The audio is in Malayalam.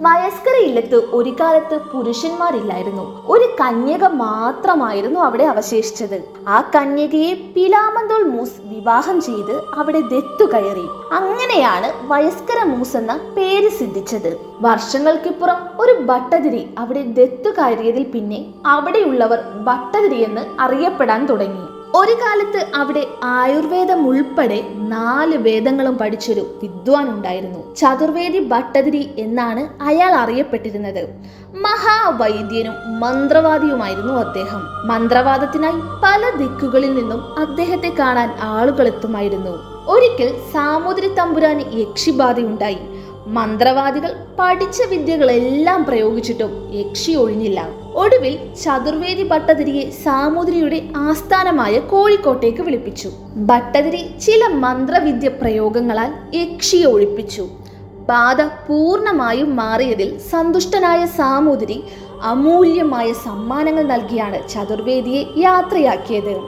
വയസ്കര ഇല്ലത്ത് ഒരു കാലത്ത് പുരുഷന്മാരില്ലായിരുന്നു. ഒരു കന്യക മാത്രമായിരുന്നു അവിടെ അവശേഷിച്ചത്. ആ കന്യകയെ പിലാമന്തോൾ മൂസ് വിവാഹം ചെയ്ത് അവിടെ ദത്തു കയറി. അങ്ങനെയാണ് വയസ്കര മൂസ് എന്ന പേര് സിദ്ധിച്ചത്. വർഷങ്ങൾക്കിപ്പുറം ഒരു ഭട്ടതിരി അവിടെ ദത്തു കയറിയതിൽ പിന്നെ അവിടെയുള്ളവർ ഭട്ടതിരി എന്ന് അറിയപ്പെടാൻ തുടങ്ങി. ഒരു കാലത്ത് അവിടെ ആയുർവേദം ഉൾപ്പെടെ നാല് വേദങ്ങളും പഠിച്ചൊരു വിദ്വാൻ ഉണ്ടായിരുന്നു. ചതുർവേദി ഭട്ടതിരി എന്നാണ് അയാൾ അറിയപ്പെട്ടിരുന്നത്. മഹാവൈദ്യനും മന്ത്രവാദിയുമായിരുന്നു അദ്ദേഹം. മന്ത്രവാദത്തിനായി പല ദിക്കുകളിൽ നിന്നും അദ്ദേഹത്തെ കാണാൻ ആളുകൾ എത്തുമായിരുന്നു ഒരിക്കൽ സാമൂതിരി തമ്പുരാന് യക്ഷിബാധയുണ്ടായി. മന്ത്രവാദികൾ പഠിച്ച വിദ്യകളെല്ലാം പ്രയോഗിച്ചിട്ടും യക്ഷി ഒഴിഞ്ഞില്ല. ഒടുവിൽ ചതുർവേദി ഭട്ടതിരിയെ സാമൂതിരിയുടെ ആസ്ഥാനമായ കോഴിക്കോട്ടേക്ക് വിളിപ്പിച്ചു. ഭട്ടതിരി ചില മന്ത്രവിദ്യ പ്രയോഗങ്ങളാൽ യക്ഷിയെ ഒഴിപ്പിച്ചു. ബാധ പൂർണമായും മാറിയതിൽ സന്തുഷ്ടനായ സാമൂതിരി അമൂല്യമായ സമ്മാനങ്ങൾ നൽകിയാണ് ചതുർവേദിയെ യാത്രയാക്കിയത്.